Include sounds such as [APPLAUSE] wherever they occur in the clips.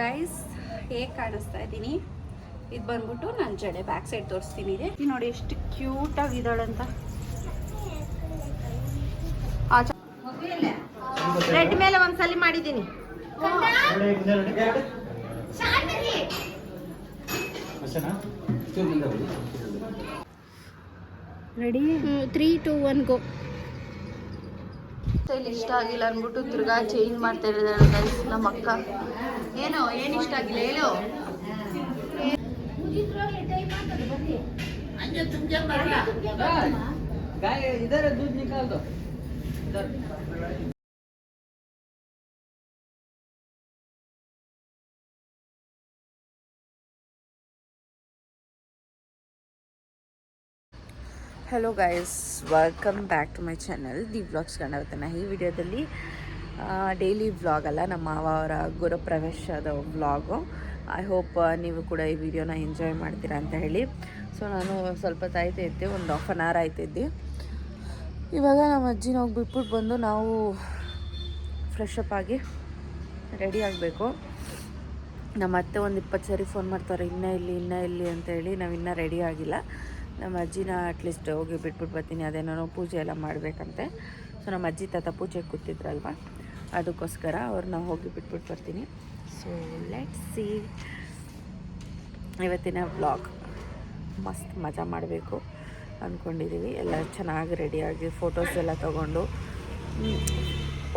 Guys ಹೇಗೆ ಕಾಣಿಸ್ತಾ ಇದ್ದೀನಿ? ಇದು ಬಂದ್ಬಿಟ್ಟು ನನ್ನ ಜಡೆ ಬ್ಯಾಕ್ ಸೈಡ್ ತೋರಿಸ್ತೀನಿ ಇದೆ. ನೋಡಿ ಎಷ್ಟು ಕ್ಯೂಟ್ ಆಗಿದ್ದಾಳಂತ ರೆಡ್ ಮೇಲೆ ಒಂದ್ಸಲಿ ಮಾಡಿದ್ದೀನಿ. Ready three two one go style ಇಷ್ಟ ಆಗಿಲ್ಲ ಅಂದ್ಬಿಟ್ಟು ತಿರ್ಗಾ ಚೇಂಜ್ ಮಾಡ್ತಾ ಇದ್ದಾರೆ ಗೈಸ್ ನಮ್ಮ ಅಕ್ಕ. ಏನು ಏನು ಇಷ್ಟ ಆಗಿಲ್ಲ? ಹೇಳು. ಇದಾರೆ. Hello guys welcome back to my channel the vlogs ಗಣವತನ ಈ ವಿಡಿಯೋದಲ್ಲಿ ಡೈಲಿ ವ್ಲಾಗ್ ಅಲ್ಲ, ನಮ್ಮ ಮಾವ ಅವರ ಗುರುಪ್ರವೇಶದ ವ್ಲಾಗು ಐ ಹೋಪ್ ನೀವು ಕೂಡ ಈ ವಿಡಿಯೋನ ಎಂಜಾಯ್ ಮಾಡ್ತೀರಾ ಅಂತ ಹೇಳಿ. ಸೊ ನಾನು ಸ್ವಲ್ಪ ತಾಯ್ತಾ ಇದ್ದೆ, ಒಂದು ಹಾಫ್ ಆನ್ ಅವರ್ ಆಯ್ತಿದ್ದೆ ಇವಾಗ ನಮ್ಮ ಅಜ್ಜಿನ ಹೋಗಿ ಬಿಟ್ಬಿಟ್ಟು ಬಂದು ನಾವು ಫ್ರೆಶ್ ಅಪ್ ಆಗಿ ರೆಡಿ ಆಗಬೇಕು. ನಮ್ಮ ಅತ್ತೆ ಒಂದು ಇಪ್ಪತ್ತು ಸರಿ ಫೋನ್ ಮಾಡ್ತಾರೆ, ಇನ್ನೂ ಇಲ್ಲಿ ಇನ್ನೂ ಇಲ್ಲಿ ಅಂತ ಹೇಳಿ ನಾವು ಇನ್ನೂ ರೆಡಿ ಆಗಿಲ್ಲ. ನಮ್ಮ ಅಜ್ಜಿನ ಅಟ್ಲೀಸ್ಟ್ ಹೋಗಿ ಬಿಟ್ಬಿಟ್ಟು ಬರ್ತೀನಿ. ಅದೇನೋ ಪೂಜೆ ಎಲ್ಲ ಮಾಡಬೇಕಂತೆ. ಸೊ ನಮ್ಮ ಅಜ್ಜಿ ತಾತ ಪೂಜೆಗೆ ಕೂತಿದ್ರಲ್ವ? ಅದಕ್ಕೋಸ್ಕರ ಅವ್ರನ್ನ ಹೋಗಿ ಬಿಟ್ಬಿಟ್ಟು ಬರ್ತೀನಿ. ಸೊ ಲೆಟ್ ಸಿ ಇವತ್ತಿನ ವ್ಲಾಗ್ ಮಸ್ತ್ ಮಜಾ ಮಾಡಬೇಕು ಅಂದ್ಕೊಂಡಿದ್ದೀವಿ ಎಲ್ಲ ಚೆನ್ನಾಗಿ ರೆಡಿಯಾಗಿ ಫೋಟೋಸ್ ಎಲ್ಲ ತೊಗೊಂಡು.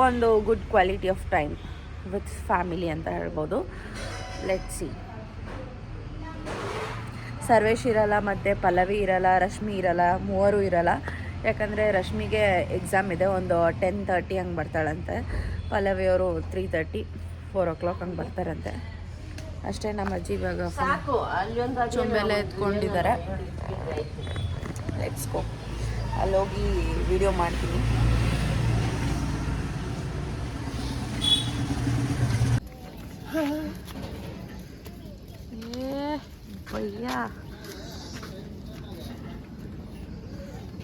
ಒಂದು good quality of time with family ಅಂತ ಹೇಳ್ಬೋದು. ಲೆಟ್ ಸಿ ಸರ್ವೇಶ್ ಇರಲ್ಲ ಮತ್ತು ಪಲ್ಲವಿ ಇರಲ್ಲ ರಶ್ಮಿ ಇರಲ್ಲ ಮೂವರು ಇರಲ್ಲ. ಯಾಕಂದರೆ ರಶ್ಮಿಗೆ ಎಕ್ಸಾಮ್ ಇದೆ ಒಂದು ಟೆನ್ ತರ್ಟಿ ಹಂಗೆ ಬರ್ತಾಳಂತೆ. ಪಲ್ಲವಿಯವರು three thirty four o'clock ಹಂಗೆ ಬರ್ತಾರಂತೆ. ಅಷ್ಟೇ ನಮ್ಮ ಅಜ್ಜಿ ಇವಾಗ ಚೊಂಬೆಲ್ಲ ಎತ್ಕೊಂಡಿದ್ದಾರೆ. ಎಕ್ಸ್ಕೋ ಗೋ ಅಲ್ಲೋಗಿ ವಿಡಿಯೋ ಮಾಡ್ತೀನಿ. ಭಯ್ಯ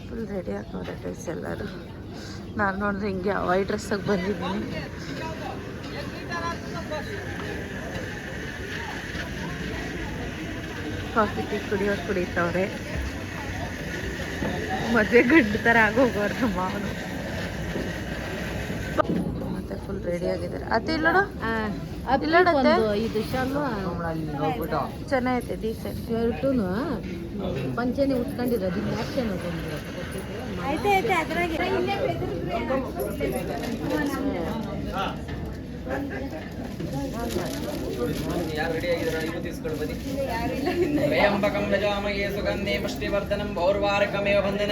ಫುಲ್ ರೆಡಿ ಆಗ್ತವ್ರೆ ಡ್ರೆಸ್ ಎಲ್ಲರೂ ನಾನು ನೋಡಿದ್ರೆ ಹಿಂಗೆ ವೈಟ್ ಡ್ರೆಸ್ಸಾಗಿ ಬಂದಿದ್ದೀನಿ ಕಾಫಿ ಟೀ ಕುಡಿಯೋರು ಕುಡಿತವ್ರೆ ಮದುವೆ ಗಂಡು ಥರ ಆಗೋಗೋರು ಮಾವನು ಮತ್ತೆ ಫುಲ್ ರೆಡಿ ಆಗಿದ್ದಾರೆ ಅತ್ತೆ ಇಲ್ಲ ಇಲ್ಲಡತ್ತೆ? ಇದು ಶಾಲು ಚೆನ್ನಾಗೈತೆ ಡೀಸೆಂಟ್ ಶರ್ಟುನು ಪಂಚನೆ ಉಟ್ಕೊಂಡಿರೋದು ಆಕ್ಷನ್ ಇಸ್ಕೊಂಡು ಬನ್ನಿ ತ್ರಯಂಬಕಂ ಯಜಾಮಹೇ ಸುಗಂಧೇ ಪುಷ್ಟಿವರ್ಧನಂ ಪೌರ್ವಾರಕಮೇವ ಬಂಧನ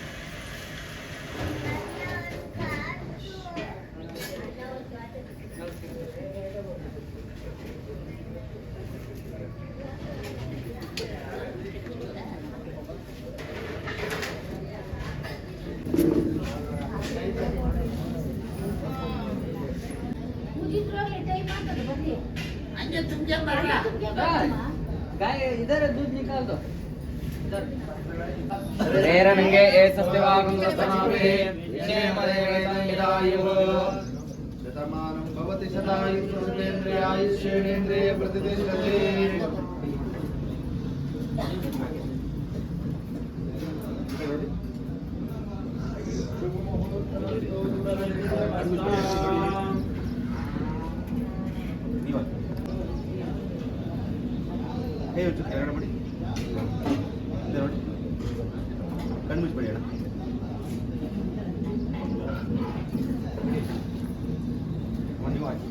केम भरला काय इधर दूध निकाल दो रेरणंगे ए सत्यवागं सतमापे क्षेमदेवेदमिदायुः शतमानं भवति शतायुष्येन्द्रियायुष्येणेन्द्रिये प्रतिष्ठते Thank you. ಮಾಡಿ ಇದೆ ನೋಡಿ ಕಣ್ಣು ಮುಚ್ಬಿಡಿ ಅಣ್ಣ ಒಂದು ನೀವು ಹಾಕಿ.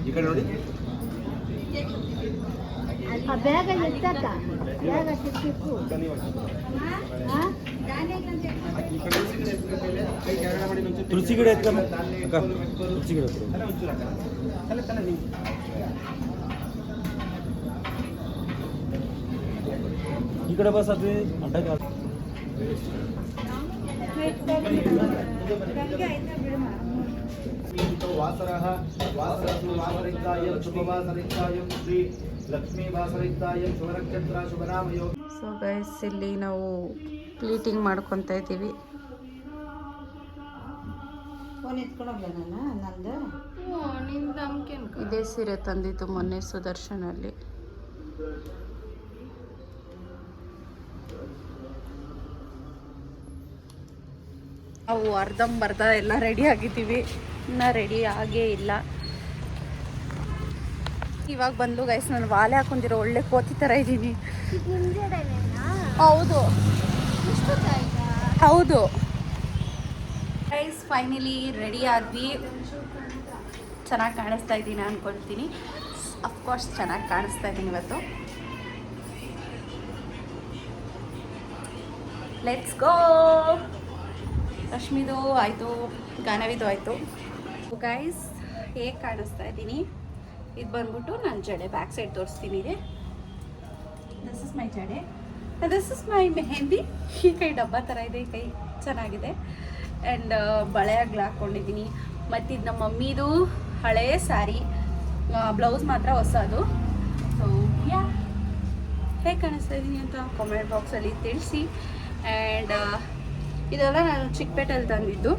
ಈ ಕಡೆ ನೋಡಿ ಆ ಬ್ಯಾಗ ಎತ್ತಕ್ಕ ಬ್ಯಾಗ ಸಿಕ್ಕಿತ್ತು ನೀವು ತುಳಸಿ ಗಿಡ ಎತ್ತ ಅಕ್ಕ ತುಳಸಿ ಗಿಡ ಈ ಕಡೆ ಬಸ್ ಅದೇ ಅಡ್ಡಕ್ಕೆ ವಾಸರಃ ವಾಸರಸ್ಸು ವಾಸರಿಕ್ತಾಯಂ ಶುಭವಾಸರಿಕ್ತಾಯಂ ಶ್ರೀ ಲಕ್ಷ್ಮೀ ವಾಸರಿಕ್ತಾಯಂ ಶಿವನಕ್ಷತ್ರ ಶುಭನಾಮಯೋ ಸೊ ಗೈಸ್ ಇಲ್ಲಿ ನಾವು ಪ್ಲೀಟಿಂಗ್ ಮಾಡ್ಕೊತಾ ಇದ್ದೀವಿ. ಇದೇ ಸೀರೆ ತಂದಿದ್ದು ಮೊನ್ನೆ ಸುದರ್ಶನಲ್ಲಿ. ನಾವು ಅರ್ಧಂಬರ್ಧ ಎಲ್ಲ ರೆಡಿ ಆಗಿದ್ದೀವಿ. ಇನ್ನು ರೆಡಿ ಆಗೇ ಇಲ್ಲ. ಇವಾಗ ಬಂದು ಗೈಸ್ ನಾನು ವಾಲೆ ಹಾಕೊಂಡಿರೋ ಒಳ್ಳೆ ಕೋತಿ ಥರ ಇದ್ದೀನಿ. ಹೌದು. ಹೌದು. ಗೈಸ್ ಫೈನಲಿ ರೆಡಿ ಆದ್ವಿ. ಚೆನ್ನಾಗಿ ಕಾಣಿಸ್ತಾ ಇದ್ದೀನಿ ಅಂದ್ಕೊಳ್ತೀನಿ ಅಫ್ಕೋರ್ಸ್ ಚೆನ್ನಾಗಿ ಕಾಣಿಸ್ತಾ ಇದ್ದೀನಿ ಇವತ್ತು. ಲೆಟ್ಸ್ ಗೋ ರಶ್ಮಿದು ಆಯಿತು, ಗಾನವಿದು ಆಯಿತು. ಗೈಸ್ ಹೇಗೆ ಕಾಣಿಸ್ತಾ ಇದ್ದೀನಿ? ಇದು ಬಂದ್ಬಿಟ್ಟು ನನ್ನ ಜಡೆ ಬ್ಯಾಕ್ ಸೈಡ್ ತೋರಿಸ್ತೀನಿ ಇದೆ. ದಿಸ್ ಇಸ್ ಮೈ ಜಡೆ. ದಿಸ್ ಇಸ್ ಮೈ ಮೆಹಂದಿ ಈ ಕೈ ಡಬ್ಬ ಥರ ಇದೆ, ಈ ಕೈ ಚೆನ್ನಾಗಿದೆ. ಆ್ಯಂಡ್ ಬಳೆ ಆಗ್ಲು ಹಾಕ್ಕೊಂಡಿದ್ದೀನಿ ಮತ್ತು ಇದು ನಮ್ಮ ಮಮ್ಮಿದು ಹಳೇ ಸ್ಯಾರಿ ಬ್ಲೌಸ್ ಮಾತ್ರ ಹೊಸದು. ಸೊ ಯಾ ಹೇಗೆ ಕಾಣಿಸ್ತಾ ಇದ್ದೀನಿ ಅಂತ ಕಾಮೆಂಟ್ ಬಾಕ್ಸಲ್ಲಿ ತಿಳಿಸಿ. ಆ್ಯಂಡ್ ಇದೆಲ್ಲ ನಾನು ಚಿಕ್ಕಪೇಟೆಯಲ್ಲಿ ತಂದಿದ್ದು.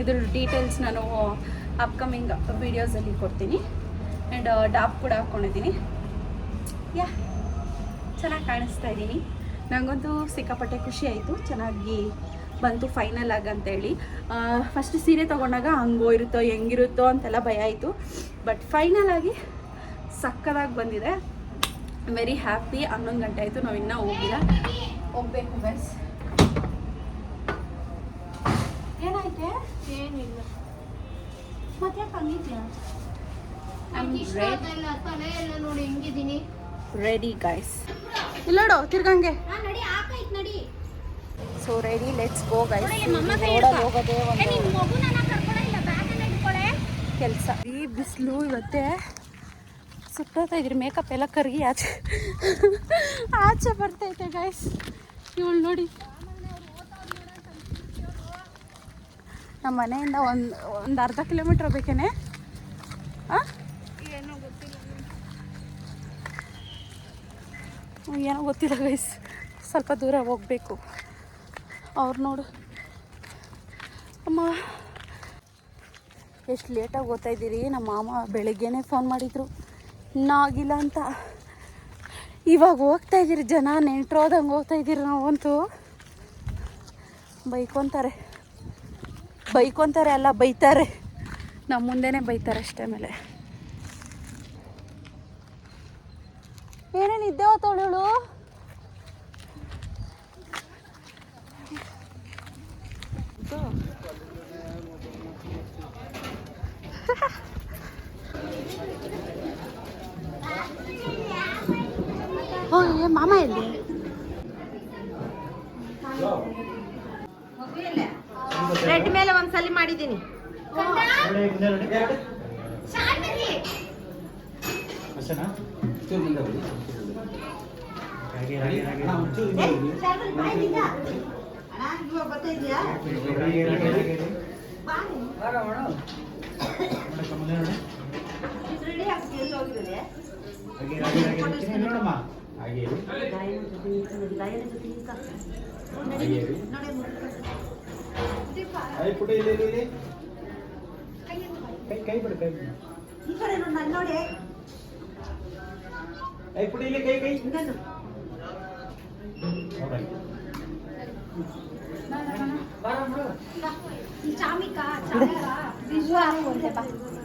ಇದ್ರ ಡೀಟೇಲ್ಸ್ ನಾನು ಅಪ್ಕಮಿಂಗ್ ವೀಡಿಯೋಸಲ್ಲಿ ಕೊಡ್ತೀನಿ. ಆ್ಯಂಡ್ ಡಾಪ್ ಕೂಡ ಹಾಕ್ಕೊಂಡಿದ್ದೀನಿ ಯಾ ಚೆನ್ನಾಗಿ ಕಾಣಿಸ್ತಾ ಇದ್ದೀನಿ ನನಗಂತೂ ಸಿಕ್ಕಾಪಟ್ಟೆ ಖುಷಿ ಆಯಿತು. ಚೆನ್ನಾಗಿ ಬಂತು ಫೈನಲ್ ಆಗಿ ಅಂತೇಳಿ ಫಸ್ಟ್ ಸೀರೆ ತೊಗೊಂಡಾಗ ಹಂಗೋ ಇರುತ್ತೋ ಹೆಂಗಿರುತ್ತೋ ಅಂತೆಲ್ಲ ಭಯ ಆಯಿತು. ಬಟ್ ಫೈನಲ್ ಆಗಿ ಸಕ್ಕದಾಗಿ ಬಂದಿದೆ. ವೆರಿ ಹ್ಯಾಪಿ ಹನ್ನೊಂದು ಗಂಟೆ ಆಯಿತು. ನಾವು ಇನ್ನೂ ಹೋಗಿಲ್ಲ. ಹೋಗ್ಬೇಕು ಬಸ್ ಏನಾಯ್ತೆ? ಏನಿಲ್ಲ. ಮತ್ತೆ ಹಂಗಿದ್ಯಾ ರೆಡಿ ಗೈಸ್ ಇಲ್ಲೋಡು ತಿರ್ಗಂಗೆ ಹಾ ನಡಿ ಆಕೈತ್ ನಡಿ. So ready let's go guys. ಹೋಗೋದೇ ಒಂದು ಕೆಲಸ. ಈ ಬಿಸಿಲು ಇವತ್ತೆ ಸುಟ್ಟೋತಾ ಇದ್ರಿ. ಮೇಕಪ್ ಎಲ್ಲ ಕರ್ಗಿ ಆಚೆ ಆಚೆ ಬರ್ತೈತೆ ಗೈಸ್ ಇವಳು ನೋಡಿ. ನಮ್ಮ ಮನೆಯಿಂದ ಒಂದು ಒಂದು ಅರ್ಧ ಕಿಲೋಮೀಟ್ರ್ ಬೇಕೇನೆ ಹಾಂ ಏನೋ ಗೊತ್ತಿಲ್ಲ. ಏನೋ ಗೊತ್ತಿಲ್ಲ ಗೈಸ್ ಸ್ವಲ್ಪ ದೂರ ಹೋಗಬೇಕು. ಅವ್ರು ನೋಡು. ಅಮ್ಮ. ಎಷ್ಟು ಲೇಟಾಗಿ ಓದ್ತಾ ಇದ್ದೀರಿ? ನಮ್ಮ ಮಾಮ ಬೆಳಗ್ಗೆನೇ ಫೋನ್ ಮಾಡಿದರು. ಇನ್ನಾಗಿಲ್ಲ ಅಂತ. ಇವಾಗ ಹೋಗ್ತಾ ಇದ್ದೀರಿ ಜನ, ನೆಂಟ್ರು ಹೋದಂಗೆ ಹೋಗ್ತಾ ಇದ್ದೀರಿ ನಾವಂತೂ. ಬೈಕೊಂತಾರೆ. ಬೈಕೊಂತಾರೆ ಅಲ್ಲ, ಬೈತಾರೆ. ನಮ್ಮ ಮುಂದೆನೇ ಬೈತಾರೆ ಅಷ್ಟೇ ಮೇಲೆ. ಏನೇನು ಇದ್ದೆ ಹೋತವಳು ಓ ಏ ಮಾಮ ಎಲ್ಲಿ ರೆಡ್ ಮೇಲೆ ಒಂದ್ಸಲಿ ಮಾಡಿದ್ದೀನಿ ಅಷ್ಟೇನಾ ಚೂರು ಮುಂದೆ ಹೋಗಿ. ಹಾಗೆ ಹಾಗೆ ಹಾಗೆ ಹಾಗೆ ಹಾಗೆ ಹಾಗೆ ನೋಡಕ್ಕ ಮುಂದೆ ನೋಡು. ಹಾಗೆ ಹಾಗೆ ಹಾಗೆ ಹಾಗೆ ನೋಡಮ್ಮ ಹಾಗೆ. ಹಾಗೆ ಪುಟ ಇಲ್ಲಿ ಇಲ್ಲಿ ಕೈ ಕೈ ಬಿಡು ಕೈ ಬಿಡು ಪುಡಿ ಇಲ್ಲಿ ಕೈ ಕೈ ನೋಡಾಯ್ತು. ಇಲ್ಲ ಹಾ, ಬರೋಣ ಹ್ಮ್, ನೋಡೋಣ ನಿಂತ್ಕೋಣ.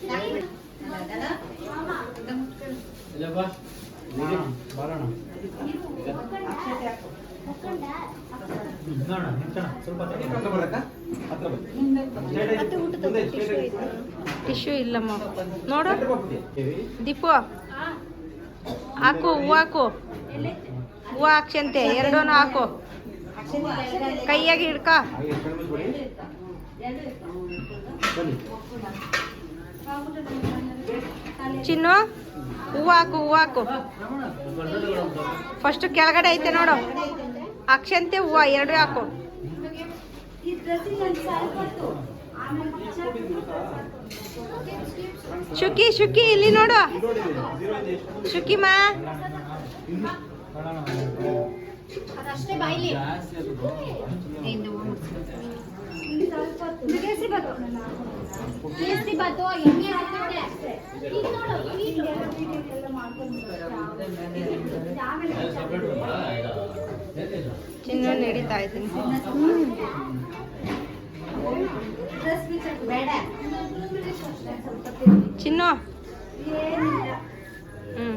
ಸ್ವಲ್ಪ ಹತ್ರ ಬಾ. ಟಿಶ್ಯೂ ಇಲ್ಲಮ್ಮ. ನೋಡು. ದೀಪು. ಹಾಕು ಹೂವು ಹಾಕು. ಹೂವು ಹಾಕ್ಸಂತೆ ಎರಡೂನು ಹಾಕು. ಕೈಯಾಗಿ ಹಿಡ್ಕ. ಬನ್ನಿ. ಚಿನ್ನು? ಹೂವು ಹಾಕು ಹೂವು ಹಾಕು ಫಸ್ಟ್ ಕೆಳಗಡೆ ಐತೆ ನೋಡು. ಅಕ್ಷಂತೆ ಹೂವು ಎರಡು ಹಾಕು. ಶುಕಿ ಶುಕಿ ಇಲ್ಲಿ ನೋಡು. ಶುಕಿ ಚಿನ್ನು ನಡೀತಾ ಇದ್ದೀನಿ. ಬೇಡ ಚಿನ್ನು ಹ್ಞೂ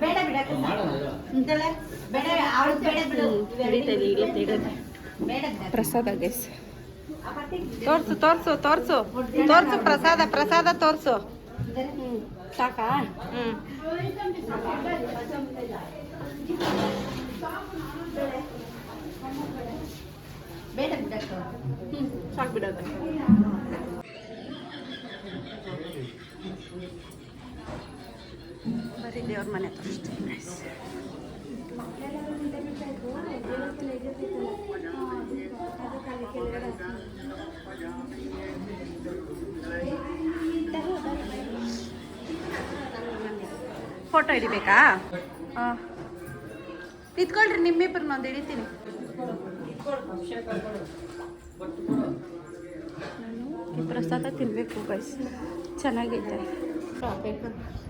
ಬೇಡ ಬಿಡ ಬೇಡ ಪ್ರಸಾದ ಗೈಸ್ ತೋರ್ಸು ತೋರ್ಸು ತೋರ್ಸು. ತೋರ್ಸು ಪ್ರಸಾದ ಪ್ರಸಾದ ತೋರ್ಸು. ಸಾಕಾ? ಹ್ಞೂ ಸಾಕು ಬಿಡೋದು ಬರೀ ದೇವ್ರ ಮನೆ ತೋರಿಸ್ತೀನಿ guys. ಫೋಟೋ ಹಿಡಿಬೇಕಾ ಹಾಂ ನಿಂತ್ಕೊಳ್ರಿ ನಿಮ್ಮಿಬ್ಬರನ್ನ ಒಂದು ಹಿಡಿತೀನಿ ನಾನು ಈ ಪ್ರಸಾದ ತಿನ್ನಬೇಕು ಗೈಸ್ ಚೆನ್ನಾಗೈತೆ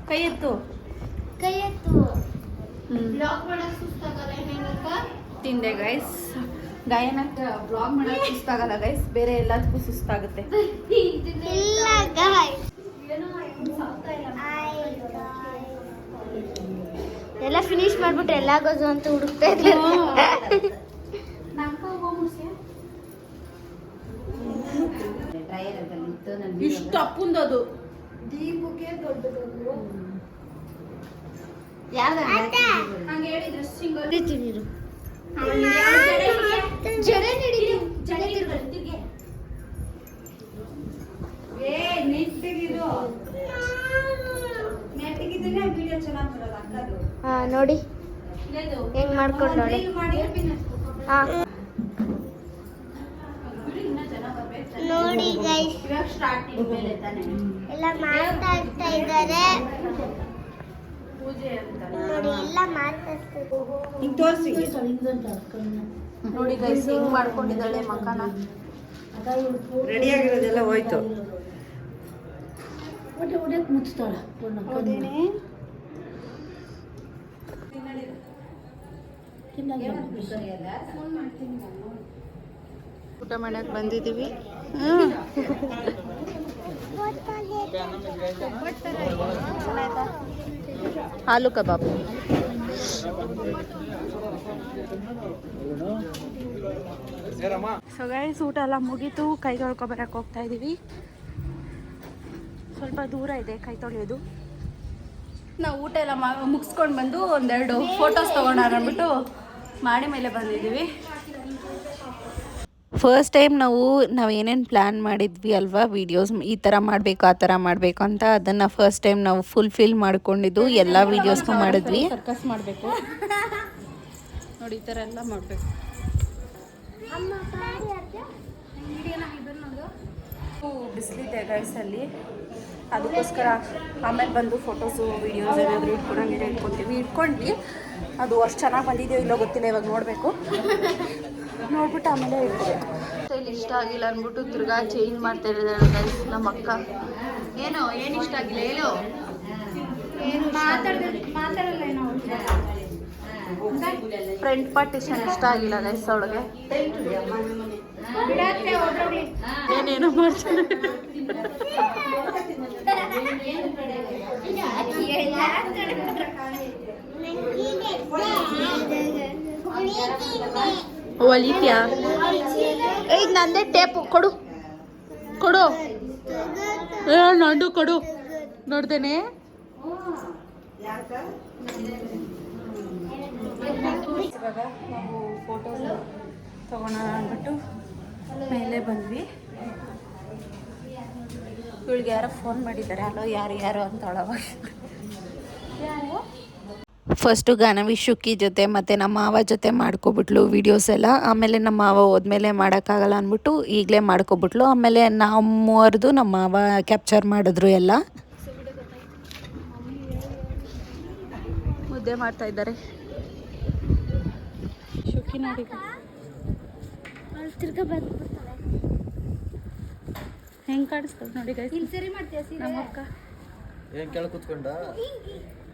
ಕೈ ಎತ್ತು. ಕೈ ಎತ್ತು. ತಿಂದೆ ಗೈಸ್ ಗಾಯನ ಬ್ಲಾಗ್ ಮಾಡೋಕೆ ಸುಸ್ತಾಗಲ್ಲ ಗೈಸ್ ಬೇರೆ ಎಲ್ಲದಕ್ಕೂ ಸುಸ್ತಾಗುತ್ತೆ. [LAUGHS] ಎಲ್ಲ ಫಿನಿಶ್ ಮಾಡ್ಬಿಟ್ಟು ಎಲ್ಲಾಗೋದು ಅಂತ ಹುಡುಕ್ತಾ ಇದ್ದಾರೆ [LAUGHS] ಇಷ್ಟು ಅಪ್ಪುಂದದು. ದೀಪಕ್ಕೆ ಹೇಳಿದ್ರೆ ಸಿಂಗಲ್ ಹಿಡಿತೀನಿರು. ಜಡೆ ಹಿಡಿದು ಜಡೆ ತಿರ್ಗೆ ಏ ನಿಂತಿಗಿದು ನೆಟ್ಟಿಗಿದ್ರೆ ವಿಡಿಯೋ ಚೆನ್ನಾಗಿ ಬರೋದು ಅಕ್ಕದು ಹಾ ನೋಡಿ. ಹೆಂಗ್ ಮಾಡ್ಕೊಂಡು ನೋಡಿ. ಹಾ. ನೋಡಿ ಗೈಸ್ ಇವಾಗ ಸ್ಟಾರ್ಟಿಂಗ್ ಮೇಲೆ ತಾನೆ. ಎಲ್ಲ ಮಾತಾಡ್ತಾ ಇದ್ದಾರೆ. ಪೂಜೆ ಅಂತ. ನೋಡಿ ಎಲ್ಲ ಮಾತಾಡ್ತಾ ಹಿಂಗ್. ತೋರಿಸಿ. ನೋಡಿ ಗೈಸ್ ಹಿಂಗ್ ಮಾಡ್ಕೊಂಡಿದ್ದಾಳೆ ಮಕಾನ. ರೆಡಿ ಆಗಿರೋದೆಲ್ಲ ಹೋಯ್ತು. ಹೌದೇನೆ? ಊಟ ಮಾಡಕ್ ಬಂದಿದ್ದೀವಿ. ಆಲೂ ಕಬಾಬ್. ಸೊ ಗೈಸ್ ಊಟ ಎಲ್ಲ ಮುಗೀತು. ಕೈ ತೊಳ್ಕೊ ಬರಕ್ಕೆ ಹೋಗ್ತಾ ಇದೀವಿ. ಸ್ವಲ್ಪ ದೂರ ಇದೆ ಕೈ ತೊಳೆಯೋದು. ನಾವು ಊಟ ಎಲ್ಲ ಮುಗಿಸ್ಕೊಂಡು ಬಂದು ಒಂದೆರಡು ಫೋಟೋಸ್ ಅಂದ್ಬಿಟ್ಟು ಮಾಡಿ ಮೇಲೆ ಬಂದಿದ್ದೀವಿ. ಫಸ್ಟ್ ಟೈಮ್ ನಾವು ನಾವು ಏನೇನು ಪ್ಲ್ಯಾನ್ ಮಾಡಿದ್ವಿ ಅಲ್ವಾ ವೀಡಿಯೋಸ್ ಈ ಥರ ಮಾಡಬೇಕು ಆ ಥರ ಮಾಡಬೇಕು ಅಂತ ಅದನ್ನು ಫಸ್ಟ್ ಟೈಮ್ ನಾವು ಫುಲ್ಫಿಲ್ ಮಾಡ್ಕೊಂಡಿದ್ದು ಎಲ್ಲ ವೀಡಿಯೋಸ್ನು ಮಾಡಿದ್ವಿ. ಸರ್ಕಸ್ ಮಾಡಬೇಕು ನೋಡಿ ಈ ಥರ ಎಲ್ಲ ಮಾಡಬೇಕು. ಬಿಸಿಲಿದೆ ಗೈಸಲ್ಲಿ ಅದಕ್ಕೋಸ್ಕರ ಆಮೇಲೆ ಬಂದು ಫೋಟೋಸು ವೀಡಿಯೋಸ್ ಏನಾದರೂ ಇಟ್ಕೊಂಡಂಗೆ ಇಟ್ಕೊತೀವಿ. ಇಟ್ಕೊಂಡ್ವಿ. ಅದು ಅಷ್ಟು ಚೆನ್ನಾಗಿ ಬಂದಿದೆಯೋ ಇಲ್ಲೋ ಗೊತ್ತಿಲ್ಲ ಇವಾಗ ನೋಡಬೇಕು. ನೋಡ್ಬಿಟ್ಟು ಆಮೇಲೆ ಇರ್ತದೆ ಇಲ್ಲಿ ಇಷ್ಟ ಆಗಿಲ್ಲ ಅಂದ್ಬಿಟ್ಟು ತಿರ್ಗಾ ಚೇಂಜ್ ಮಾಡ್ತಾ ಇದ್ದಾರೆ ಗೈಸ್ ನಮ್ಮ ಅಕ್ಕ. ಏನೋ? ಏನು ಇಷ್ಟ ಆಗಿಲ್ಲ? ಹೇಳು. ಫ್ರಂಟ್ ಪಾರ್ಟಿಷನ್ ಇಷ್ಟ ಆಗಿಲ್ಲ ಗೈಸ್ ಅವಳಿಗೆ? ಏನೇನೋ ಮಾಡ್ತಾನೆ ಒಲಿತ್ಯಾ ಏ ನಂದೇ ಟೇಪ್ ಕೊಡು. ಕೊಡು. ನಂದು ಕೊಡು. ನೋಡ್ದೇನೆ? ಇವಾಗ ನಾವು ಫೋಟೋಸ್ ತಗೋಣ ಅಂದ್ಬಿಟ್ಟು ಮೇಲೆ ಬಂದ್ವಿ ಇವಳಿಗೆ ಯಾರೋ ಫೋನ್ ಮಾಡಿದ್ದಾರೆ ಅಲೋ ಯಾರು? ಯಾರು ಅಂತೊಳವ ಫಸ್ಟು ಗಾನವಿ ಶುಕ್ಕಿ ಜೊತೆ ಮತ್ತು ನಮ್ಮ ಮಾವ ಜೊತೆ ಮಾಡ್ಕೊಬಿಟ್ಲು ವೀಡಿಯೋಸ್ ಎಲ್ಲ. ಆಮೇಲೆ ನಮ್ಮ ಮಾವ ಹೋದ್ಮೇಲೆ ಮಾಡೋಕ್ಕಾಗಲ್ಲ ಅಂದ್ಬಿಟ್ಟು ಈಗಲೇ ಮಾಡ್ಕೊಬಿಟ್ಲು. ಆಮೇಲೆ ನಾವು ಮೂವರ್ದು ನಮ್ಮ ಮಾವ ಕ್ಯಾಪ್ಚರ್ ಮಾಡಿದ್ರು ಎಲ್ಲ. ಮುದ್ದೆ ಮಾಡ್ತಾ ಇದ್ದಾರೆ. ಶುಕ್ಕಿ ನೋಡಿ. ಹೆಂಗೆ ಕಾಣಿಸ್ತದೆ ನೋಡಿ ನಮ್ಮ ಅಕ್ಕ ಏನ್ ಕೇಳ ಕುತ್ಕೊಂಡ?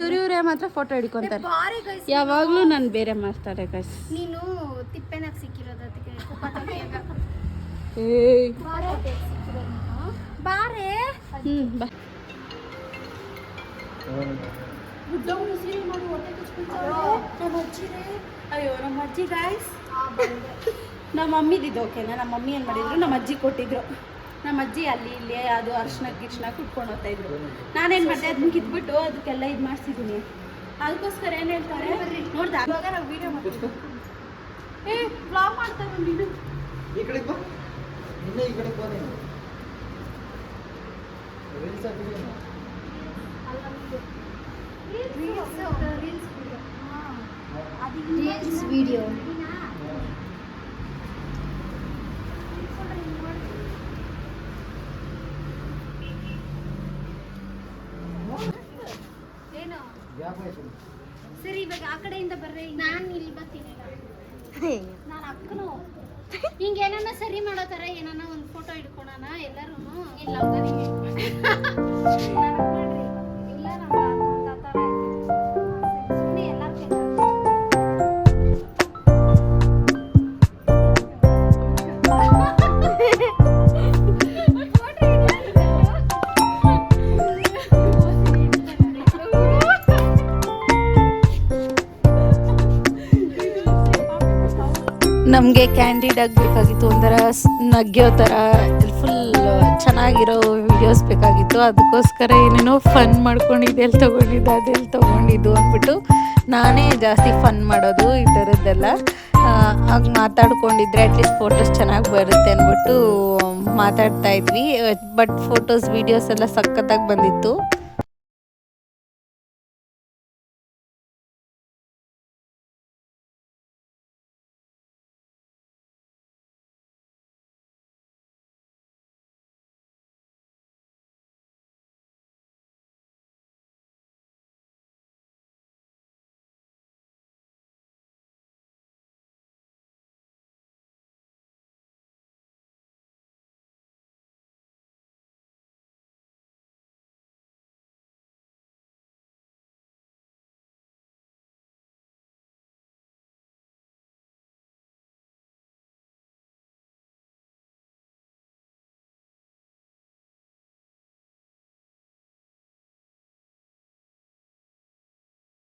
ಇವ್ರೆ ಮಾತ್ರ ಫೋಟೋ ಹಿಡ್ಕೊಂತಾರೆ. ಬಾರೆ ಗೈಸ್ ಯಾವಾಗಲೂ ನಾನು ಬೇರೆ ಮಾಡ್ತಾರೆ ಗೈಸ್ ನೀನು ತಿಪ್ಪೆನಾಗ ಸಿಕ್ಕಿರೋದು ಅದಕ್ಕೆ ಬಾರೆ ಹ್ಞೂ ಬಾ. ಅಯ್ಯೋ. ನಮ್ಮ ಅಜ್ಜಿ ಗಾಯ್ಸ್ ನಮ್ಮ ಮಮ್ಮಿದಿದ್ದು ಓಕೆನಾ ನಮ್ಮ ಮಮ್ಮಿ ಏನ್ ಮಾಡಿದ್ರು? ನಮ್ಮ ಅಜ್ಜಿ ಕೊಟ್ಟಿದ್ರು. ನಮ್ಮ ಅಜ್ಜಿ ಅಲ್ಲಿ ಇಲ್ಲಿ ಅದು ಅರ್ಶನ ಗಿರ್ಶನ ಕುಟ್ಕೊಂಡು ಹೋಗ್ತಾ ಇದ್ರು ನಾನೇನು ಮಾಡಿದೆ ಅದನ್ನ ಕಿತ್ಬಿಟ್ಟು ಅದಕ್ಕೆಲ್ಲ ಇದು ಮಾಡಿಸಿದ್ದೀನಿ ಅದಕ್ಕೋಸ್ಕರ ಏನು ಹೇಳ್ತಾರೆ ವಿಡಿಯೋ ಇವಾಗ ನಾವು ವೀಡಿಯೋ ಮಾಡ್ತೀವಿ ಏ ಬ್ಲಾಗ್ ಮಾಡ್ತಾ ಬಂದಿದ್ದು ಈ ಕಡೆ ಬಾ ಇನ್ನೇ ಈ ಕಡೆ ಬಾ ನೀನು ರೀಲ್ಸ್ ಹಾಕಿದ್ದೀನಿ ರೀಲ್ಸ್ ವಿಡಿಯೋ ಏನು ಗ್ಯಾಪ್ ಆಯ್ತು ಸರಿ ಇವಾಗ ಆ ಕಡೆಯಿಂದ ಬರ್ರಿ ನಾನು ಇಲ್ಲಿ ಬರ್ತೀನಿ ನಾನು ಅಕ್ಕನು ಹಿಂಗೆ ಏನನ್ನ ಸರಿ ಮಾಡೋ ಥರ ಏನನ್ನ ಒಂದು ಫೋಟೋ ಹಿಡ್ಕೊಳೋಣ ಎಲ್ಲರೂ ಇಲ್ಲ ಅವ್ರಿಗೆ ನಮಗೆ ಕ್ಯಾಂಡಿಡ್ ಆಗಬೇಕಾಗಿತ್ತು ಒಂಥರ ನಗ್ಯೋ ಥರ ಫುಲ್ ಚೆನ್ನಾಗಿರೋ ವಿಡಿಯೋಸ್ ಬೇಕಾಗಿತ್ತು. ಅದಕ್ಕೋಸ್ಕರ ಏನೇನೋ ಫನ್ ಮಾಡ್ಕೊಂಡಿದ್ದು ಎಲ್ಲಿ ತೊಗೊಂಡಿದ್ದು ಅದೆಲ್ಲಿ ತೊಗೊಂಡಿದ್ದು ಅಂದ್ಬಿಟ್ಟು ನಾನೇ ಜಾಸ್ತಿ ಫನ್ ಮಾಡೋದು ಈ ಥರದ್ದೆಲ್ಲ. ಆಗ ಮಾತಾಡ್ಕೊಂಡಿದ್ರೆ ಅಟ್ಲೀಸ್ಟ್ ಫೋಟೋಸ್ ಚೆನ್ನಾಗಿ ಬರುತ್ತೆ ಅಂದ್ಬಿಟ್ಟು ಮಾತಾಡ್ತಾ ಇದ್ವಿ. ಬಟ್ ಫೋಟೋಸ್ ವೀಡಿಯೋಸ್ ಎಲ್ಲ ಸಖತ್ತಾಗಿ ಬಂದಿತ್ತು.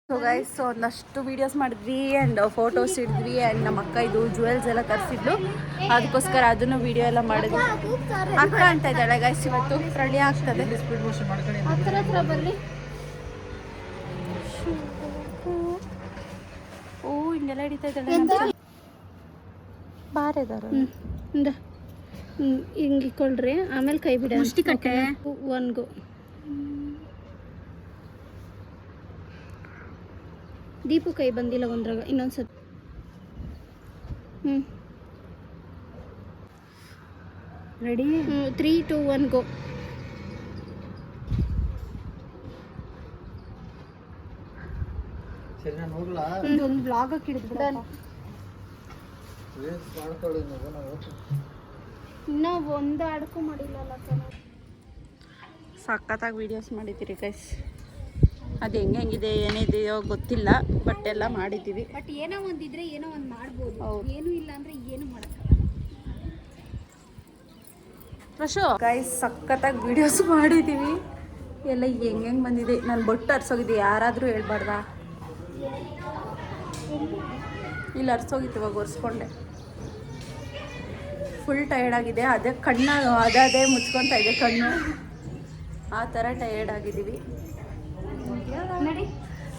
ಸೊ ಗೈಸ್ ಒಂದಷ್ಟು ವೀಡಿಯೋಸ್ ಮಾಡಿದ್ವಿ ಆ್ಯಂಡ್ ಫೋಟೋಸ್ ಇಡಿದ್ವಿ ಆ್ಯಂಡ್ ನಮ್ಮ ಅಕ್ಕ ಇದು ಜುವೆಲ್ಸ್ ಎಲ್ಲ ತರಿಸಿದ್ಲು. ಅದಕ್ಕೋಸ್ಕರ ಅದನ್ನು ವೀಡಿಯೋ ಎಲ್ಲ ಮಾಡಿದ್ವಿ. ಅಕ್ಕ ಅಂತ ಇದ್ದಾಳೆ ಗೈಸ್ ಇವತ್ತು ರೆಡಿ ಆಗ್ತದೆ. ಓ ಹಿಂಗೆಲ್ಲ ಹಿಡಿತಾ ಇದ್ದಾಳೆ ಬಾರಿದಾರ. ಇಂದ ಹಿಂಗೆ ಇಕ್ಕೊಳ್ರಿ. ಆಮೇಲೆ ಕೈ ಬಿಡ? ಒನ್ಗು ದೀಪು ಕೈ ಬಂದಿಲ್ಲ ಒಂದ್ರಾಗ ಇನ್ನೊಂದ್ಸತಿ. ಹ್ಞೂ ready three two one go ಸರಿ ನಾನು ಹೋಗ್ಲಾ ಒಂದು ಬ್ಲಾಗ್ ಹಿಡಿದ್ಬಿಡ ರೀಲ್ಸ್ ಮಾಡ್ಕೊಳ್ಳಿ ನೀವು ನಾವು ಇನ್ನೂ ಒಂದು ಅಡ್ಕು ಮಾಡಿಲ್ಲಲ್ಲ ಕಣ. ಸಖತ್ತಾಗಿ ವೀಡಿಯೋಸ್ ಮಾಡಿದ್ದೀರಿ ಗೈಸ್ ಅದು ಹೆಂಗೆ ಹೆಂಗಿದೆ ಏನಿದೆಯೋ ಗೊತ್ತಿಲ್ಲ ಬಟ್ ಎಲ್ಲ ಮಾಡಿದ್ದೀವಿ. ಬಟ್ ಏನೋ ಒಂದಿದ್ರೆ ಏನೋ ಒಂದು ಮಾಡ್ಬೋದು. ಏನು ಇಲ್ಲ ಅಂದ್ರೆ ಏನು ಮಾಡೋಕ್ಕಾಗಲ್ಲ. ಪ್ರಶೋ ಗೈಸ್ ಸಖತ್ತಾಗಿ ವಿಡಿಯೋಸ್ ಮಾಡಿದ್ದೀವಿ. ಎಲ್ಲ ಹೆಂಗೆ ಹೆಂಗೆ ಬಂದಿದೆ. ನಾನು ಬೊಟ್ಟು ಅರ್ಸೋಗಿದ್ದೆ ಯಾರಾದರೂ ಹೇಳ್ಬಾರ್ದಾ? ಇಲ್ಲಿ ಅರ್ಸೋಗಿತ್ತು ಇವಾಗ ಒರೆಸ್ಕೊಂಡೆ. ಫುಲ್ ಟಯರ್ಡ್ ಆಗಿದೆ. ಅದೇ ಕಣ್ಣ ಅದೇ ಮುಚ್ಕೊತಾ ಇದೆ ಕಣ್ಣು. ಆ ಥರ ಟಯರ್ಡ್ ಆಗಿದ್ದೀವಿ.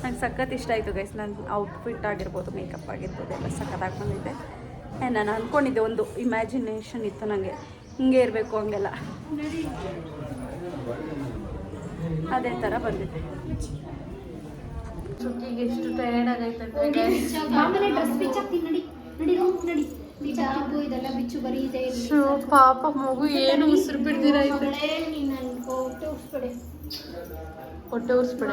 ನಂಗೆ ಸಖತ್ ಇಷ್ಟ ಆಯಿತು ಗೈಸ್ ನನ್ನ ಔಟ್ಫಿಟ್ ಆಗಿರ್ಬೋದು ಮೇಕಪ್ ಆಗಿರ್ಬೋದು ಎಲ್ಲ ಸಖತ್ತಾಗಿ ಬಂದಿದೆ. ಏ ನಾನು ಅಂದ್ಕೊಂಡಿದ್ದೆ ಒಂದು ಇಮ್ಯಾಜಿನೇಷನ್ ಇತ್ತು ನನಗೆ ಹಿಂಗೆ ಇರಬೇಕು ಹಂಗೆಲ್ಲ. ಅದೇ ಥರ ಬಂದಿದೆ. ಎಷ್ಟು ಟಯರ್ಡ್ ಆಗೈತೆ ಆಮೇಲೆ ಡ್ರೆಸ್ ಬಿಚ್ಚಾಕ್ತೀನಿ ನಡಿ ನಡಿ. ಹೋಗ್ ನಡಿ ಬಿಚ್ಚಾಕು ಇದೆಲ್ಲ ಬಿಚ್ಚು ಬರೀ ಇದೆ ಇಲ್ಲಿ. ಪಾಪ ಮಗು ಏನು ಉಸಿರು ಬಿಡ್ದಿರ ಇದೆ. ನೀನ್. ಹೊಟ್ಟೆ ಉರ್ಸ್ಬಿಡ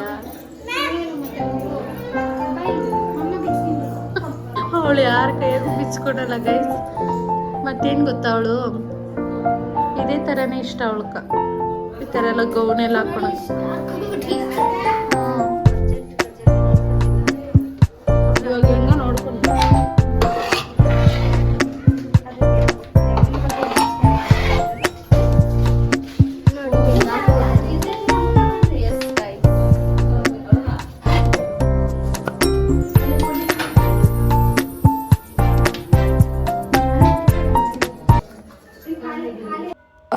ಏನು ಮತ್ತೆ ಹೋಗು. ಬಾಯ್, ಅನ್ನ ಬಿಚ್ತೀನಿ. ಅವಳು ಯಾರ ಕೈಯಾಗೂ ಬಿಚ್ಕೊಡಲ್ಲ ಗೈಸ್ ಮತ್ತೇನು ಗೊತ್ತಾ ಅವಳು ಇದೇ ಥರನೇ ಇಷ್ಟ ಅವಳ್ಕ ಈ ಥರ ಎಲ್ಲ ಗೌನೆಲ್ಲ ಹಾಕೊಳೋದು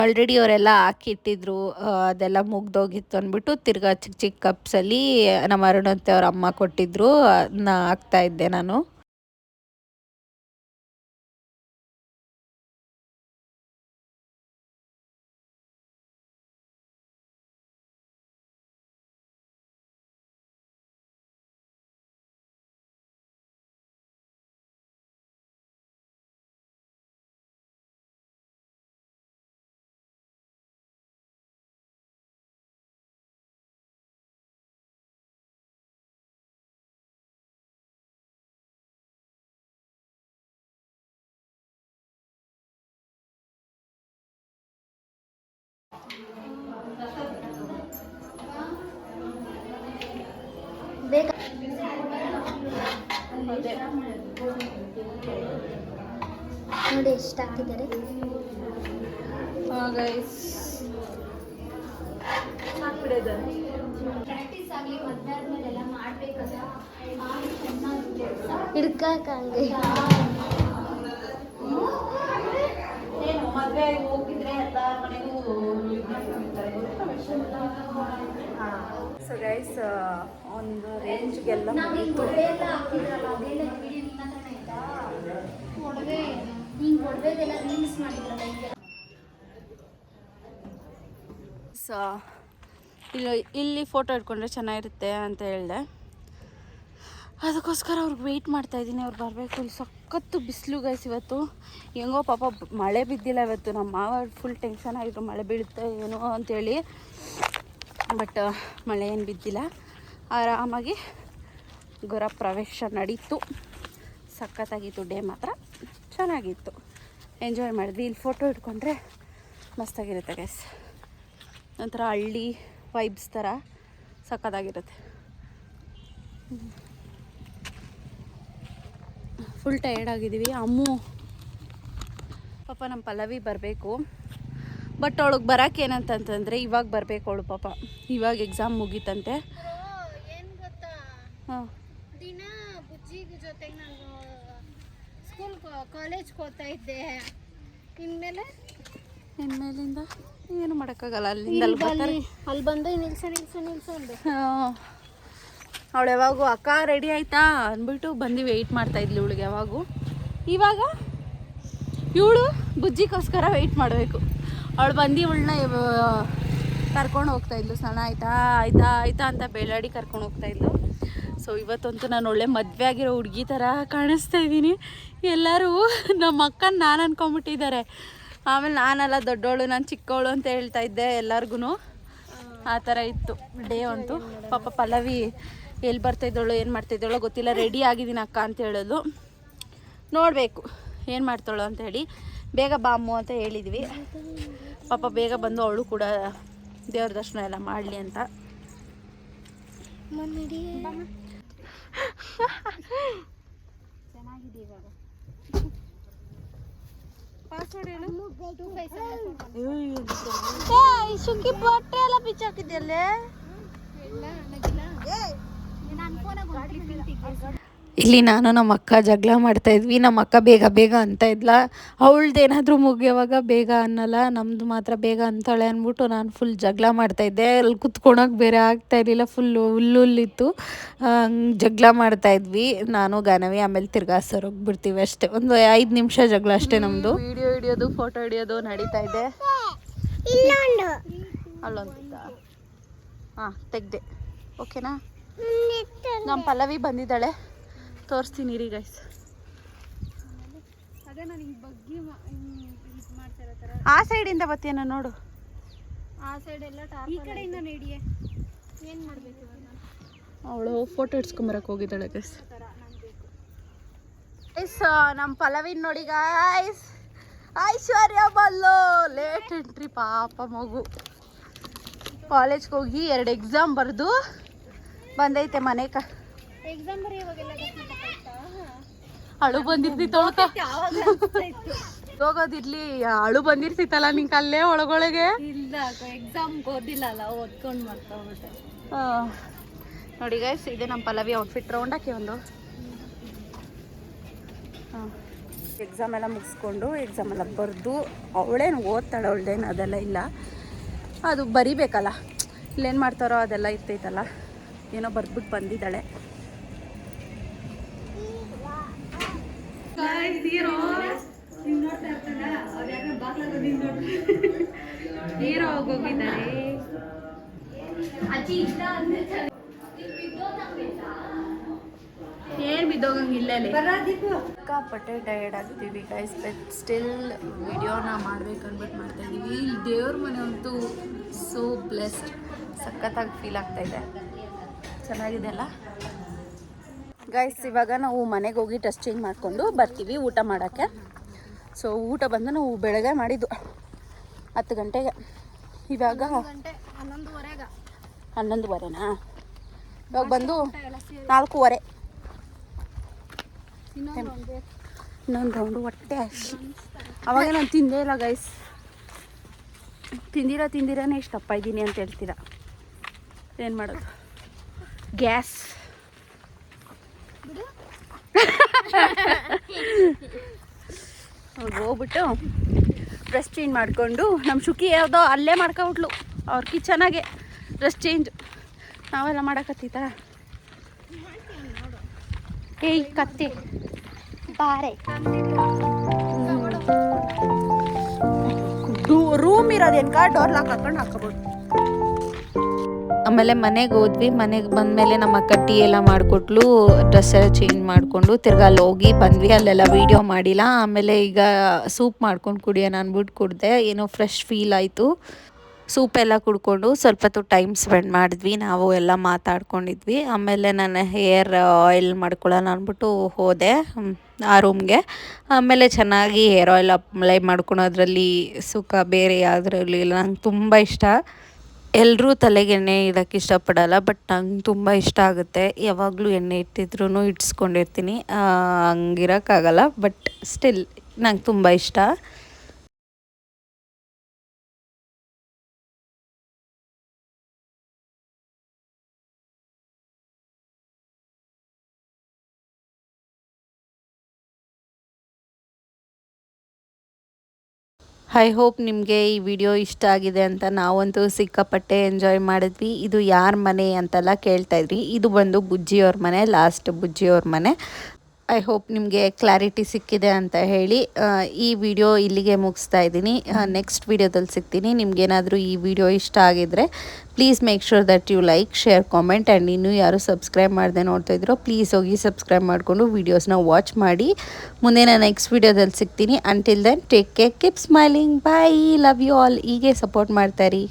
ಆಲ್ರೆಡಿ ಅವರೆಲ್ಲ ಹಾಕಿಟ್ಟಿದ್ರು ಅದೆಲ್ಲ ಮುಗ್ದೋಗಿತ್ತು ಅಂದ್ಬಿಟ್ಟು ತಿರ್ಗಾ ಚಿಕ್ಕ ಚಿಕ್ಕ ಕಪ್ಸಲ್ಲಿ ನಮ್ಮ ಅರುಣಂತೆ ಅವ್ರ ಅಮ್ಮ ಕೊಟ್ಟಿದ್ರು ಅದನ್ನ ಹಾಕ್ತಾ ಇದ್ದೆ ನಾನು. ನೋಡಿ ಎಷ್ಟು ಹಾಕಿದ್ದಾರೆ ಏನು ಮದುವೆ ಹೋಗಿದ್ರೆ ಎಲ್ಲ ಮನೆಗೂ ಸೊ ಗೈಸ್ ಒಂದು ರೇಂಜ್ಗೆಲ್ಲ ಸೊ ಇಲ್ಲಿ ಇಲ್ಲಿ ಫೋಟೋ ಇಟ್ಕೊಂಡ್ರೆ ಚೆನ್ನಾಗಿರುತ್ತೆ ಅಂತ ಹೇಳಿದೆ. ಅದಕ್ಕೋಸ್ಕರ ಅವ್ರಿಗೆ ವೆಯ್ಟ್ ಮಾಡ್ತಾ ಇದ್ದೀನಿ, ಅವ್ರು ಬರಬೇಕು. ಇಲ್ಲಿ ಸಖತ್ತು ಬಿಸಿಲು ಗೈಸ್ ಇವತ್ತು. ಹೆಂಗೋ ಪಾಪ ಮಳೆ ಬಿದ್ದಿಲ್ಲ ಇವತ್ತು. ನಮ್ಮ ಮಾವ ಫುಲ್ ಟೆನ್ಷನ್ ಆಗಿದ್ರು, ಮಳೆ ಬೀಳುತ್ತೆ ಏನೋ ಅಂತೇಳಿ. ಬಟ್ ಮಳೆ ಏನು ಬಿದ್ದಿಲ್ಲ. ಆರಾಮಾಗಿ ಗುರ ಪ್ರವೇಶ ನಡೀತು. ಸಖತ್ತಾಗಿತ್ತು ಡೇ ಮಾತ್ರ. ಚೆನ್ನಾಗಿತ್ತು. ಎಂಜಾಯ್ ಮಾಡಿದ್ವಿ. ಇಲ್ಲಿ ಫೋಟೋ ಇಟ್ಕೊಂಡ್ರೆ ಮಸ್ತಾಗಿರುತ್ತೆ ಗೈಸ್ ಒಂಥರ ಹಳ್ಳಿ ವೈಬ್ಸ್ ಥರ ಸಕ್ಕತ್ತಾಗಿರುತ್ತೆ ಫುಲ್ ಟಯರ್ಡ್ ಆಗಿದ್ದೀವಿ. ಅಮ್ಮು ಪಾಪ ನಮ್ಮ ಪಲ್ಲವಿ ಬರಬೇಕು. ಬಟ್ ಅವಳಿಗೆ ಬರೋಕೆ ಏನಂತಂತಂದರೆ ಇವಾಗ ಬರಬೇಕು ಅವಳು ಪಾಪ. ಇವಾಗ ಎಕ್ಸಾಮ್ ಮುಗೀತಂತೆ. ಏನು ಗೊತ್ತಾ ಹಾಂ. ದಿನ ಬುಜ್ಜಿ ಜೊತೆಗೆ ನಾನು ಸ್ಕೂಲ್ ಕಾಲೇಜ್ಗೆ ಹೋಗ್ತಾ ಇದ್ದೆ. ಇನ್ಮೇಲೆ? ಇನ್ಮೇಲಿಂದ ಏನು ಮಾಡೋಕ್ಕಾಗಲ್ಲ ಅಲ್ಲಿಂದ ಅಲ್ಲಿ ಅಲ್ಲಿ ಬಂದು ನಿಲ್ಸ ನಿಲ್ಸ ನಿಲ್ಸ ಅಂದೆ. ಅವಳು ಯಾವಾಗೂ, ಅಕ್ಕ ರೆಡಿ ಆಯ್ತಾ? ಅಂದ್ಬಿಟ್ಟು ಬಂದು ವೆಯ್ಟ್ ಮಾಡ್ತಾ ಇದ್ಲು ಇವಳಿಗೆ ಯಾವಾಗೂ. ಇವಾಗ ಇವಳು ಬುಜ್ಜಿಗೋಸ್ಕರ ವೆಯ್ಟ್ ಮಾಡಬೇಕು. ಅವಳು ಬಂದು ಇವಳನ್ನ ಕರ್ಕೊಂಡು ಹೋಗ್ತಾ ಇದ್ಲು. ಸ್ನಾನ ಆಯ್ತಾ? ಆಯ್ತಾ? ಆಯ್ತಾ? ಅಂತ ಬೇಲಾಡಿ ಕರ್ಕೊಂಡು ಹೋಗ್ತಾ ಇದ್ಲು. ಸೊ ಇವತ್ತಂತೂ ನಾನು ಒಳ್ಳೆ ಮದುವೆ ಆಗಿರೋ ಹುಡುಗಿ ಥರ ಕಾಣಿಸ್ತಾ ಇದ್ದೀನಿ. ಎಲ್ಲರೂ ನಮ್ಮ ಅಕ್ಕನ ನಾನು ಅನ್ಕೊಂಬಿಟ್ಟಿದ್ದಾರೆ ಆಮೇಲೆ ನಾನೆಲ್ಲ ದೊಡ್ಡವಳು ನಾನು ಚಿಕ್ಕವಳು ಅಂತ ಹೇಳ್ತಾ ಇದ್ದೆ ಎಲ್ಲರಿಗೂ ಆ ಥರ ಇತ್ತು. ಡೇ ಅಂತೂ ಪಾಪ ಪಲ್ಲವಿ ಎಲ್ಲಿ ಬರ್ತಾಯಿದ್ದಳು ಏನು ಮಾಡ್ತಾಯಿದ್ದಾಳೋ ಗೊತ್ತಿಲ್ಲ. ರೆಡಿ ಆಗಿದ್ದೀನಿ ಅಕ್ಕ ಅಂತ ಹೇಳೋದು. ನೋಡಬೇಕು ಏನು ಮಾಡ್ತಾಳೋ ಅಂತ ಹೇಳಿ. ಬೇಗ ಬಾಮು ಅಂತ ಹೇಳಿದ್ವಿ. ಪಾಪ ಬೇಗ ಬಂದು ಅವಳು ಕೂಡ ದೇವ್ರ ದರ್ಶನ ಎಲ್ಲ ಮಾಡಲಿ ಅಂತ. ಚೆನ್ನಾಗಿದೆ ಇವಾಗ ಸುಗ್ಗಿ ಬಟ್ಟೆ ಎಲ್ಲ ಬಿಚ್ಚಾಕಿದ್ಯಲ್ಲೇ? ಇಲ್ಲ ನಾನು ನಮ್ಮ ಅಕ್ಕ ಜಗಳ ಮಾಡ್ತಾ ಇದ್ವಿ. ನಮ್ಮ ಅಕ್ಕ ಬೇಗ ಬೇಗ ಅಂತ ಇದ್ಲ. ಅವಳ್ದೇನಾದರೂ ಮುಗಿಯೋವಾಗ ಬೇಗ ಅನ್ನಲ್ಲ. ನಮ್ಮದು ಮಾತ್ರ ಬೇಗ ಅಂತಾಳೆ ಅಂದ್ಬಿಟ್ಟು ನಾನು ಫುಲ್ ಜಗಳ ಮಾಡ್ತಾ ಇದ್ದೆ. ಅಲ್ಲಿ ಕುತ್ಕೊಳಕ್ಕೆ ಬೇರೆ ಆಗ್ತಾ ಇರಲಿಲ್ಲ. ಫುಲ್ ಹುಲ್ಲುಲ್ಲಿತ್ತು ಜಗಳ ಮಾಡ್ತಾ ಇದ್ವಿ. ನಾನು ಗಾನವಿ ಆಮೇಲೆ ತಿರ್ಗಾ ಸರ್ ಹೋಗ್ಬಿಡ್ತೀವಿ ಅಷ್ಟೇ. ಒಂದು ಐದು ನಿಮಿಷ ಜಗಳ ಅಷ್ಟೇ ನಮ್ಮದು ವಿಡಿಯೋ ಹಿಡಿಯೋದು ಫೋಟೋ ಹಿಡಿಯೋದು ನಡೀತಾ ಇದೆ. ಅಲ್ಲೊಂದು ಹಾಂ ತೆಗ್ದೆ. ಓಕೆನಾ ನಮ್ಮ ಪಲ್ಲವಿ ಬಂದಿದ್ದಾಳೆ. ತೋರಿಸ್ತೀನಿ ರೀ ಗೈಸ್ ಆ ಸೈಡಿಂದ ಬತ್ತೀನ ನೋಡು. ಆ ಸೈಡ್ ಎಲ್ಲ ಟಾರ್ ಈ ಕಡೆಯಿಂದ ನಡಿಯೇ. ಏನು ಮಾಡಬೇಕು ಅವಳು ಫೋಟೋ ಇಡ್ಸ್ಕೊಂಬರಕ್ಕೆ ಹೋಗಿದ್ದಾಳೆ ಗೈಸ್ ಗೈಸ್ ನಮ್ಮ ಪಲ್ಲವಿನ ನೋಡಿ ಗೈಸ್ ಐಶ್ವರ್ಯ ಬಲ್ಲು. ಲೇಟ್ ಎಂಟ್ರಿ ಪಾಪ ಮಗು. ಕಾಲೇಜ್ಗೆ ಹೋಗಿ ಎರಡು ಎಕ್ಸಾಮ್ ಬರೆದು ಬಂದೈತೆ ಮನೆ ಎಕ್ಸಾಮ್ ಬರೀ ಇವಾಗೆಲ್ಲ ಅಳು ಬಂದಿರ್ತಿತ್ತು ತೊಳ್ಕ. ಹೋಗೋದಿರ್ಲಿ ಅಳು ಬಂದಿರ್ತಿತ್ತಲ್ಲ ನಿಂಗೆ ಅಲ್ಲೇ ಒಳಗೊಳಗೆ? ಇಲ್ಲ ಎಕ್ಸಾಮ್ ಓದಿಲ್ಲ ಅಲ್ಲ ಓದ್ಕೊಂಡು ಆ, ನೋಡಿ ಗೈಸ್ ಇದೆ ನಮ್ಮ ಪಲ್ಲವಿ ಔಟ್ಫಿಟ್ ರೌಂಡ್ ಹಾಕಿ ಒಂದು. ಎಕ್ಸಾಮ್ ಎಲ್ಲ ಮುಗಿಸ್ಕೊಂಡು ಎಕ್ಸಾಮ್ ಎಲ್ಲ ಬರೆದು ಅವಳೇನು ಓದ್ತಾಳೆ ಅವಳದೇನು ಅದೆಲ್ಲ ಇಲ್ಲ. ಅದು ಬರಿಬೇಕಲ್ಲ. ಇಲ್ಲೇನು ಮಾಡ್ತಾರೋ ಅದೆಲ್ಲ ಇರ್ತೈತಲ್ಲ. ಏನೋ ಬರ್ದ್ಬಿಟ್ಟು ಬಂದಿದ್ದಾಳೆ. ಹೀರೋ ಹೋಗಿದ್ದಾರೆ ಏನು ಬಿದ್ದೋಗಂಗಿಲ್ಲ ಸಿಕ್ಕಾಪಟ್ಟೆ ಟಯರ್ಡ್ ಆಗ್ತೀವಿ ಗೈಸ್ ಬಟ್ ಸ್ಟಿಲ್ ವಿಡಿಯೋನ ಮಾಡ್ಬೇಕು ಅಂದ್ಬಿಟ್ಟು ಮಾಡ್ತಾ ಇದೀವಿ. ಇಲ್ಲಿ ದೇವ್ರ ಮನೆ ಅಂತೂ ಸೋ ಬ್ಲೆಸ್ಡ್ ಸಖತ್ತಾಗಿ ಫೀಲ್ ಆಗ್ತಾ ಇದೆ. ಚೆನ್ನಾಗಿದೆ ಅಲ್ಲ ಗೈಸ್ ಇವಾಗ ನಾವು ಮನೆಗೆ ಹೋಗಿ ಡ್ರೆಸ್ ಚೇಂಜ್ ಮಾಡಿಕೊಂಡು ಬರ್ತೀವಿ ಊಟ ಮಾಡೋಕ್ಕೆ. ಸೊ ಊಟ ಬಂದು ನಾವು ಬೆಳಗ್ಗೆ ಮಾಡಿದ್ದು ಹತ್ತು ಗಂಟೆಗೆ. ಇವಾಗ ಹನ್ನೊಂದುವರೆನಾ? ಇವಾಗ ಬಂದು ನಾಲ್ಕೂವರೆ. ಇನ್ನೊಂದು ರೌಂಡು ಹೊಟ್ಟೆ ಅವಾಗ ನಾನು ತಿಂದೇ ಇಲ್ಲ ಗೈಸ್ ತಿಂದಿರ ತಿಂದಿರನೇ ಇಷ್ಟಪ್ಪ ಇದ್ದೀನಿ ಅಂತ ಹೇಳ್ತೀರಾ? ಏನು ಮಾಡೋದು? ಗ್ಯಾಸ್ ಹೋಗ್ಬಿಟ್ಟು ಡ್ರೆಸ್ ಚೇಂಜ್ ಮಾಡಿಕೊಂಡು ನಮ್ಮ ಶುಕಿ ಯಾವುದೋ ಅಲ್ಲೇ ಮಾಡ್ಕೊಬಿಟ್ಲು ಅವ್ರ ಕಿಚನಾಗೆ ಡ್ರೆಸ್ ಚೇಂಜ್ ನಾವೆಲ್ಲ ಮಾಡಕತ್ತೀತ? ಏಯ್ ಕತ್ತಿ. ಬಾರೆ. ರೂಮ್ ಇರೋದೇನ್ಕ ಡೋರ್ ಲಾಕ್ ಹಾಕೊಂಡು ಹಾಕೋಬೋದು ಆಮೇಲೆ ಮನೆಗೆ ಹೋದ್ವಿ. ಮನೆಗೆ ಬಂದಮೇಲೆ ನಮ್ಮ ಅಕ್ಕ ಟೀ ಎಲ್ಲ ಮಾಡಿಕೊಟ್ಲು. ಡ್ರೆಸ್ ಎಲ್ಲ ಚೇಂಜ್ ಮಾಡಿಕೊಂಡು ತಿರ್ಗಾ ಅಲ್ಲಿ ಹೋಗಿ ಬಂದ್ವಿ. ಅಲ್ಲೆಲ್ಲ ವೀಡಿಯೋ ಮಾಡಿಲ್ಲ. ಆಮೇಲೆ ಈಗ ಸೂಪ್ ಮಾಡ್ಕೊಂಡು ಕುಡಿಯೋಣ ಅಂದ್ಬಿಟ್ಟು ಕುಡಿದೆ. ಏನೋ ಫ್ರೆಶ್ ಫೀಲ್ ಆಯಿತು. ಸೂಪ್ ಎಲ್ಲ ಕುಡ್ಕೊಂಡು ಸ್ವಲ್ಪ ಹೊತ್ತು ಟೈಮ್ ಸ್ಪೆಂಡ್ ಮಾಡಿದ್ವಿ. ನಾವು ಎಲ್ಲ ಮಾತಾಡ್ಕೊಂಡಿದ್ವಿ. ಆಮೇಲೆ ನಾನು ಹೇರ್ ಆಯಿಲ್ ಮಾಡ್ಕೊಳ್ಳೋಣ ಅಂದ್ಬಿಟ್ಟು ಹೋದೆ ಆ ರೂಮ್ಗೆ ಆಮೇಲೆ ಚೆನ್ನಾಗಿ ಹೇರ್ ಆಯಿಲ್ ಅಪ್ಲೈ ಮಾಡ್ಕೊಳೋದ್ರಲ್ಲಿ ಸುಖ ಬೇರೆ ಯಾವುದ್ರಲ್ಲಿ ಇಲ್ಲ. ನಂಗೆ ತುಂಬ ಇಷ್ಟ. ಎಲ್ಲರೂ ತಲೆಗೆ ಎಣ್ಣೆ ಇಡೋಕ್ಕೆ ಇಷ್ಟಪಡಲ್ಲ ಬಟ್ ನಂಗೆ ತುಂಬ ಇಷ್ಟ ಆಗುತ್ತೆ. ಯಾವಾಗಲೂ ಎಣ್ಣೆ ಇಟ್ಟಿದ್ರೂ ಇಟ್ಸ್ಕೊಂಡಿರ್ತೀನಿ. ಹಂಗಿರೋಕ್ಕಾಗಲ್ಲ ಬಟ್ ಸ್ಟಿಲ್ ನಂಗೆ ತುಂಬ ಇಷ್ಟ. ಐ ಹೋಪ್ ನಿಮಗೆ ಈ ವಿಡಿಯೋ ಇಷ್ಟ ಆಗಿದೆ ಅಂತ ನಾವಂತೂ ಸಿಕ್ಕಾಪಟ್ಟೆ ಎಂಜಾಯ್ ಮಾಡಿದ್ವಿ. ಇದು ಯಾರ ಮನೆ ಅಂತೆಲ್ಲ ಕೇಳ್ತಾ ಇದ್ರಿ. ಇದು ಬಂದು ಬುಜ್ಜಿಯವ್ರ ಮನೆ ಲಾಸ್ಟ್ ಬುಜ್ಜಿಯವ್ರ ಮನೆ. ಐ ಹೋಪ್ ನಿಮಗೆ ಕ್ಲಾರಿಟಿ ಸಿಕ್ಕಿದೆ ಅಂತ ಹೇಳಿ ಈ ವಿಡಿಯೋ ಇಲ್ಲಿಗೆ ಮುಗಿಸ್ತಾ ಇದ್ದೀನಿ. ನೆಕ್ಸ್ಟ್ ವಿಡಿಯೋದಲ್ಲಿ ಸಿಗ್ತೀನಿ. ನಿಮ್ಗೇನಾದರೂ ಈ ವಿಡಿಯೋ ಇಷ್ಟ ಆಗಿದ್ರೆ please make sure that you like share comment and ಇನ್ನೂ ಯಾರು ಸಬ್ಸ್ಕ್ರೈಬ್ ಮಾಡದೆ ನೋಡ್ತಾ ಇದ್ರೋ ಪ್ಲೀಸ್ ಹೋಗಿ ಸಬ್ಸ್ಕ್ರೈಬ್ ಮಾಡಿಕೊಂಡು ವೀಡಿಯೋಸ್ನ ವಾಚ್ ಮಾಡಿ. ಮುಂದೆ ನಾನು ನೆಕ್ಸ್ಟ್ ವಿಡಿಯೋದಲ್ಲಿ ಸಿಗ್ತೀನಿ. Until then take care keep smiling bye love you all ಹೀಗೆ ಸಪೋರ್ಟ್ ಮಾಡ್ತಾರಿ